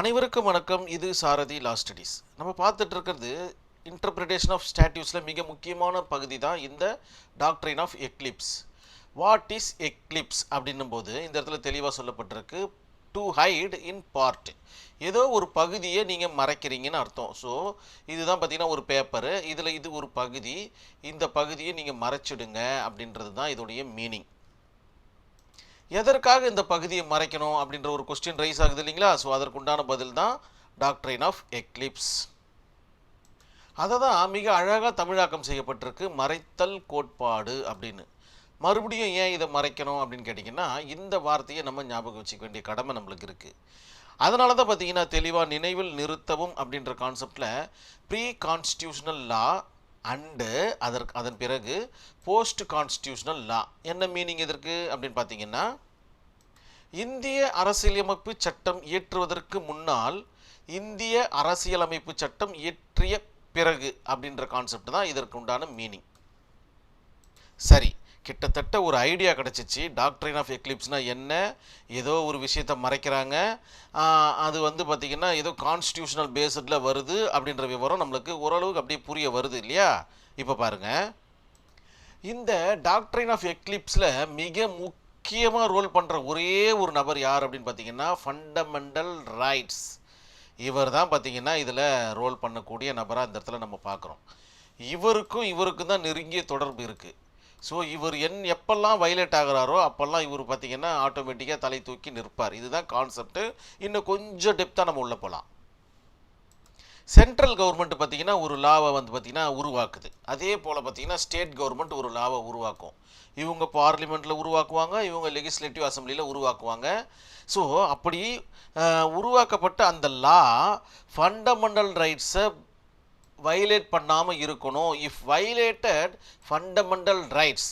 அனைவருக்கும் வணக்கம். இது சாரதி லா ஸ்டடீஸ் நம்ம பார்த்துட்டு இருக்கிறது இன்டர்பிரிட்டேஷன் ஆஃப் ஸ்டாட்யூஸில் மிக முக்கியமான பகுதி தான் இந்த டாக்டரின் of eclipse what is eclipse அப்படின்னும் போது இந்த இடத்துல தெளிவாக சொல்லப்பட்டிருக்கு. டு ஹைட் இன் பார்ட் ஏதோ ஒரு பகுதியை நீங்கள் மறைக்கிறீங்கன்னு அர்த்தம். ஸோ இதுதான் பார்த்தீங்கன்னா ஒரு பேப்பரு இதில் இது ஒரு பகுதி. இந்த பகுதியை நீங்கள் மறைச்சிடுங்க அப்படின்றது தான் இதோடைய மீனிங் எதற்காக இந்த பகுதியை மறைக்கணும் அப்படின்ற ஒரு கொஸ்டின் ரைஸ் ஆகுது இல்லைங்களா? ஸோ அதற்குண்டான பதில் தான் டாக்டரின் ஆஃப் எக்லிப்ஸ் அதை தான் மிக அழகாக தமிழாக்கம் செய்யப்பட்டிருக்கு மறைத்தல் கோட்பாடு அப்படின்னு. மறுபடியும் ஏன் இதை மறைக்கணும் அப்படின்னு கேட்டிங்கன்னா இந்த வார்த்தையை நம்ம ஞாபகம் வச்சுக்க வேண்டிய கடமை நம்மளுக்கு இருக்குது அதனால தான் பார்த்தீங்கன்னா தெளிவாக நினைவில் நிறுத்தவும் அப்படின்ற கான்செப்டில் ப்ரீ கான்ஸ்டியூஷனல் லா அண்டு அதற்கு அதன் பிறகு போஸ்ட் கான்ஸ்டியூஷனல் லா என்ன மீனிங் இதற்கு? அப்படின்னு பார்த்தீங்கன்னா இந்திய அரசியலமைப்பு சட்டம் இயற்றுவதற்கு முன்னால் இந்திய அரசியலமைப்பு சட்டம் இயற்றிய பிறகு அப்படின்ற கான்செப்ட் தான் இதற்கு உண்டான மீனிங் சரி. கிட்டத்தட்ட ஒரு ஐடியா கிடச்சிச்சு. டாக்டரின் ஆஃப் எக்லிப்ஸ்னால் என்ன? ஏதோ ஒரு விஷயத்தை மறைக்கிறாங்க. அது வந்து பார்த்திங்கன்னா ஏதோ கான்ஸ்டியூஷனல் பேஸ்டில் வருது அப்படின்ற விவரம் நம்மளுக்கு ஓரளவுக்கு அப்படியே புரிய வருது இல்லையா? இப்போ பாருங்கள் இந்த டாக்டரின் ஆஃப் எக்லிப்ஸில் மிக முக்கியமாக ரோல் பண்ணுற ஒரே ஒரு நபர் யார் அப்படின்னு பார்த்தீங்கன்னா ஃபண்டமெண்டல் ரைட்ஸ் இவர் தான் பார்த்திங்கன்னா இதில் ரோல் பண்ணக்கூடிய நபராக இந்த இடத்துல நம்ம பார்க்குறோம் இவருக்கும் இவருக்கும் தான் நெருங்கிய தொடர்பு இருக்குது ஸோ இவர் என் எப்பெல்லாம் வயலேட் ஆகிறாரோ அப்போல்லாம் இவர் பார்த்தீங்கன்னா ஆட்டோமேட்டிக்காக தலை தூக்கி நிற்பார். இதுதான் கான்செப்ட்டு இன்னும் கொஞ்சம் டெப்த்தாக நம்ம உள்ள போகலாம் சென்ட்ரல் கவர்மெண்ட் பார்த்திங்கன்னா ஒரு லாவை வந்து பார்த்திங்கன்னா உருவாக்குது. அதே போல் பார்த்திங்கன்னா ஸ்டேட் கவர்மெண்ட் ஒரு லாவை உருவாக்கும். இவங்க பார்லிமெண்ட்டில் உருவாக்குவாங்க இவங்க லெகிஸ்லேட்டிவ் அசம்பிளியில் உருவாக்குவாங்க. ஸோ அப்படி உருவாக்கப்பட்ட அந்த லா ஃபண்டமெண்டல் ரைட்ஸை வயலேட் பண்ணாமல் இருக்கணும். If violated fundamental rights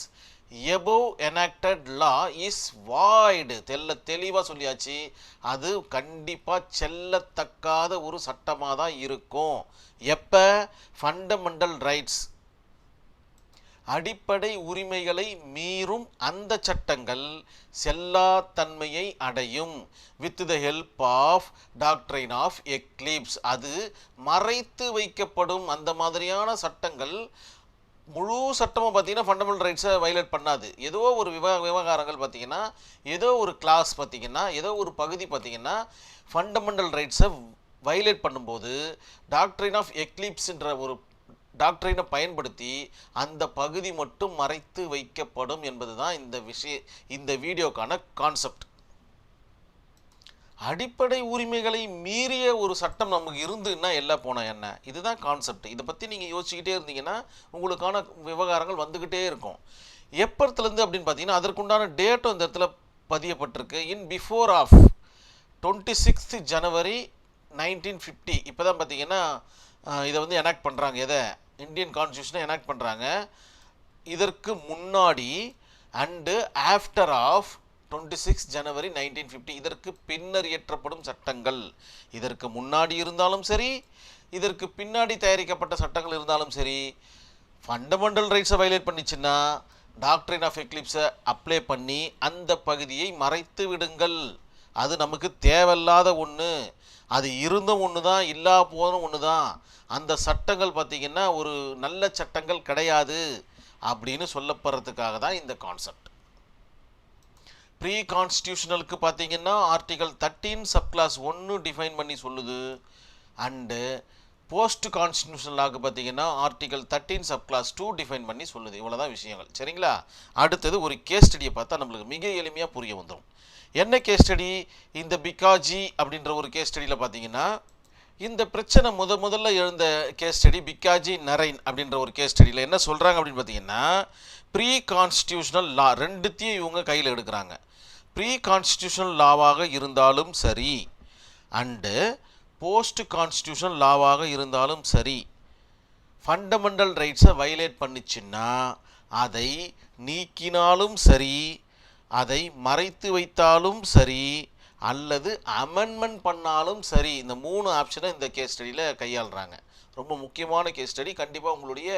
above enacted law is void தெல்ல தெளிவாக சொல்லியாச்சு. அது கண்டிப்பாக செல்லத்தக்காத ஒரு சட்டமாக தான் இருக்கும். எப்போ? ஃபண்டமெண்டல் ரைட்ஸ் அடிப்படை உரிமைகளை மீறும் அந்த சட்டங்கள் செல்லாத்தன்மையை அடையும். With the help of doctrine of eclipse அது மறைத்து வைக்கப்படும் அந்த மாதிரியான சட்டங்கள் முழு சட்டமும் பார்த்தீங்கன்னா ஃபண்டமெண்டல் ரைட்ஸை வயலேட் பண்ணாது. ஏதோ ஒரு விவ விவகாரங்கள் பார்த்தீங்கன்னா ஏதோ ஒரு கிளாஸ் பார்த்தீங்கன்னா ஏதோ ஒரு பகுதி பார்த்தீங்கன்னா ஃபண்டமெண்டல் ரைட்ஸை வயலேட் பண்ணும்போது டாக்ட்ரைன் ஆஃப் எக்லிப்ஸ்ன்ற ஒரு டாக்டரினை பயன்படுத்தி அந்த பகுதி மட்டும் மறைத்து வைக்கப்படும் என்பது தான் இந்த விஷய இந்த வீடியோக்கான கான்செப்ட் அடிப்படை உரிமைகளை மீறிய ஒரு சட்டம் நமக்கு இருந்துன்னா எல்லாம் போனால் என்ன? இதுதான் கான்செப்ட் இதை பற்றி நீங்கள் யோசிச்சுக்கிட்டே இருந்தீங்கன்னா உங்களுக்கான விவகாரங்கள் வந்துக்கிட்டே இருக்கும். எப்பத்துலேருந்து அப்படின்னு பார்த்தீங்கன்னா அதற்குண்டான டேட்டும் இந்த இடத்துல பதியப்பட்டிருக்கு. In before of twenty sixth January nineteen fifty இப்போ தான் பார்த்தீங்கன்னா இதை வந்து எனாக்ட் பண்ணுறாங்க எதை? இந்தியன் கான்ஸ்டியூஷனை எனாக்ட் பண்ணுறாங்க இதற்கு முன்னாடி and after of twenty six January nineteen fifty இதற்கு பின்னர் இயற்றப்படும் சட்டங்கள். இதற்கு முன்னாடி இருந்தாலும் சரி இதற்கு பின்னாடி தயாரிக்கப்பட்ட சட்டங்கள் இருந்தாலும் சரி ஃபண்டமெண்டல் ரைட்ஸை வயலேட் பண்ணிச்சுன்னா டாக்டரின் ஆஃப் எக்லிப்ஸை அப்ளை பண்ணி அந்த பகுதியை மறைத்து விடுங்கள். அது நமக்கு தேவையில்லாத ஒன்று அது இருந்தும் ஒன்று தான் இல்லா போதும் ஒன்று தான் அந்த சட்டங்கள் பார்த்திங்கன்னா ஒரு நல்ல சட்டங்கள் கிடையாது அப்படின்னு சொல்லப்படுறதுக்காக தான் இந்த கான்செப்ட் ப்ரீ கான்ஸ்டியூஷனலுக்கு பார்த்தீங்கன்னா ஆர்டிகல் தேர்ட்டீன் சப்கிளாஸ் ஒன்று டிஃபைன் பண்ணி சொல்லுது. அண்டு போஸ்ட் கான்ஸ்டியூஷன் லாக்கு பார்த்தீங்கன்னா article thirteen subclause two define பண்ணி சொல்லுது. இவ்வளோதான் விஷயங்கள். சரிங்களா? அடுத்தது ஒரு கேஸ் ஸ்டடியை பார்த்தா நம்மளுக்கு மிக எளிமையாக புரிய வந்துடும் என்ன கேஸ் ஸ்டடி இந்த பிகாஜி அப்படின்ற ஒரு கேஸ் ஸ்டடியில் பார்த்தீங்கன்னா இந்த பிரச்சனை முத முதல்ல எழுந்த கேஸ் ஸ்டடி பிக்காஜி நரைன் அப்படின்ற ஒரு கேஸ் ஸ்டடியில் என்ன சொல்கிறாங்க அப்படின்னு பார்த்தீங்கன்னா ப்ரீ கான்ஸ்டியூஷனல் லா ரெண்டுத்தையும் இவங்க கையில் எடுக்கிறாங்க. ப்ரீ கான்ஸ்டியூஷனல் லாவாக இருந்தாலும் சரி. அண்டு போஸ்ட் கான்ஸ்டியூஷன் லாவாக இருந்தாலும் சரி ஃபண்டமெண்டல் ரைட்ஸை வயலேட் பண்ணிச்சுன்னா அதை நீக்கினாலும் சரி அதை மறைத்து வைத்தாலும் சரி அல்லது அமெண்ட்மெண்ட் பண்ணாலும் சரி இந்த மூணு ஆப்ஷனை இந்த கேஸ் ஸ்டடியில் கையாளுறாங்க. ரொம்ப முக்கியமான கேஸ் ஸ்டடி கண்டிப்பாக உங்களுடைய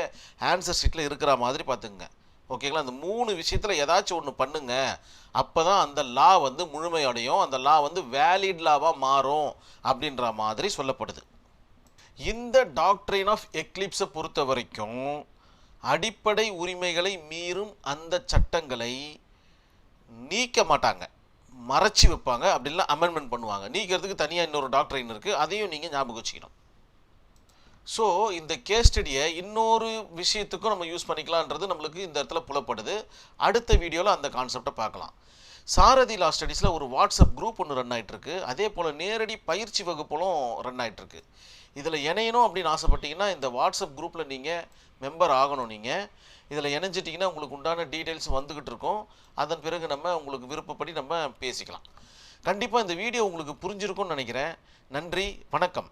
ஆன்சர் ஷீட்டில் இருக்கிற மாதிரி பார்த்துங்க ஓகேங்களா? அந்த மூணு விஷயத்தில் ஏதாச்சும் ஒன்று பண்ணுங்க. அப்போ தான் அந்த லா வந்து முழுமையடையும். அந்த லா வந்து வேலிட் லாவாக மாறும் அப்படின்ற மாதிரி சொல்லப்படுது. இந்த டாக்டரின் ஆஃப் எக்லிப்ஸை பொறுத்த வரைக்கும் அடிப்படை உரிமைகளை மீறும் அந்த சட்டங்களை நீக்க மாட்டாங்க. மறைச்சி வைப்பாங்க. அப்படிலாம் அமெண்ட்மெண்ட் பண்ணுவாங்க. நீக்கிறதுக்கு தனியாக இன்னொரு டாக்டரின் இருக்குது அதையும் நீங்கள் ஞாபகம் வச்சுக்கணும். ஸோ இந்த கேஸ் ஸ்டடியை இன்னொரு விஷயத்துக்கும் நம்ம யூஸ் பண்ணிக்கலான்றது நம்மளுக்கு இந்த இடத்துல புலப்படுது. அடுத்த வீடியோவில் அந்த கான்செப்டை பார்க்கலாம். சாரதி லா ஸ்டடீஸில் ஒரு வாட்ஸ்அப் குரூப் ஒன்று ரன் ஆகிட்டுருக்கு அதே போல் நேரடி பயிற்சி வகுப்புகளும் ரன் ஆகிட்டுருக்கு இதில் இணையணும் அப்படின்னு ஆசைப்பட்டீங்கன்னா இந்த வாட்ஸ்அப் குரூப்பில் நீங்கள் மெம்பர் ஆகணும் நீங்கள் இதில் இணைஞ்சிட்டிங்கன்னா உங்களுக்கு உண்டான டீட்டெயில்ஸ் வந்துக்கிட்டு இருக்கும். அதன் பிறகு நம்ம உங்களுக்கு விருப்பப்படி நம்ம பேசிக்கலாம். கண்டிப்பாக இந்த வீடியோ உங்களுக்கு புரிஞ்சிருக்கும்னு நினைக்கிறேன். நன்றி வணக்கம்.